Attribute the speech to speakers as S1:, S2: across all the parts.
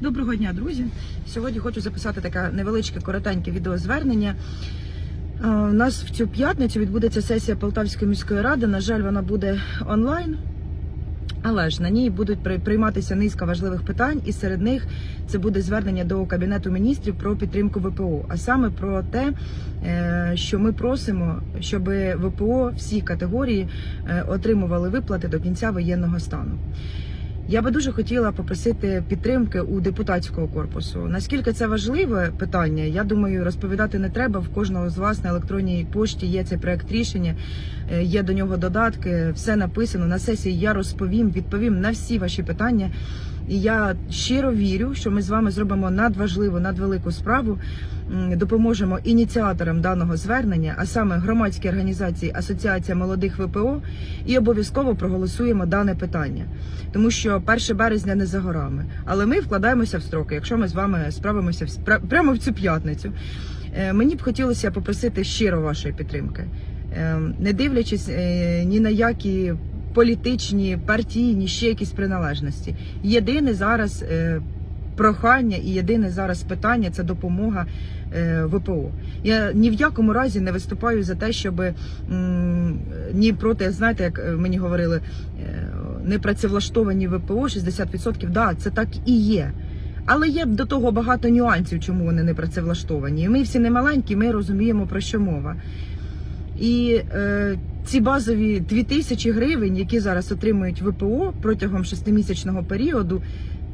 S1: Доброго дня, друзі. Сьогодні хочу записати таке невеличке коротеньке відеозвернення. У нас в цю п'ятницю відбудеться сесія Полтавської міської ради. На жаль, вона буде онлайн. Але ж на ній будуть при- прийматися низка важливих питань, і серед них це буде звернення до кабінету міністрів про підтримку ВПО, а саме про те, е, що ми просимо, щоб ВПО всі категорії е, отримували виплати до кінця воєнного стану. Я би дуже хотіла попросити підтримки у депутатського корпусу. Наскільки це важливе питання, я думаю, розповідати не треба. В кожного з вас на електронній пошті є цей проект рішення, е, є до нього додатки, все написано. На сесії я розповім, відповім на всі ваші питання. І я щиро вірю, що ми з вами зробимо надважливу, надвелику справу, допоможемо ініціаторам даного звернення, а саме громадській організації Асоціація молодих ВПО, і обов'язково проголосуємо дане питання, тому що 1 березня не за горами. Але ми вкладаємося в строки, якщо ми з вами справимося в прямо в цю п'ятницю. Е, Мені б хотілося попросити щиро вашої підтримки, Е, не дивлячись е, ні на які політичні, партійні, ще якісь приналежності. Єдине зараз е, прохання і єдине зараз питання це допомога е, ВПО. Я ні в якому разі не виступаю за те, щоб ні проти, знаєте, як е, мені говорили, е, непрацевлаштовані ВПО 60%, да, це так і є. Але є до того багато нюансів, чому вони не працевлаштовані. Ми всі не маленькі, ми розуміємо про що мова. І е, ці базові 2000 гривень, які зараз отримують ВПО протягом шестимісячного періоду,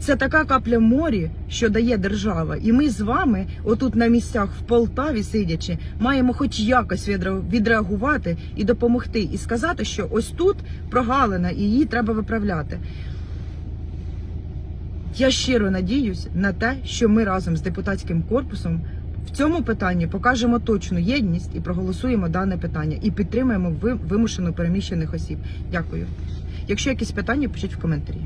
S1: це така капля морі, що дає держава. І ми з вами, отут на місцях в Полтаві сидячи, маємо хоч якось відреагувати і допомогти, і сказати, що ось тут прогалина, і її треба виправляти. Я щиро надіюсь на те, що ми разом з депутатським корпусом в цьому питанні покажемо точну єдність і проголосуємо дане питання і підтримаємо вимушено переміщених осіб. Дякую. Якщо якісь питання, пишіть в коментарі.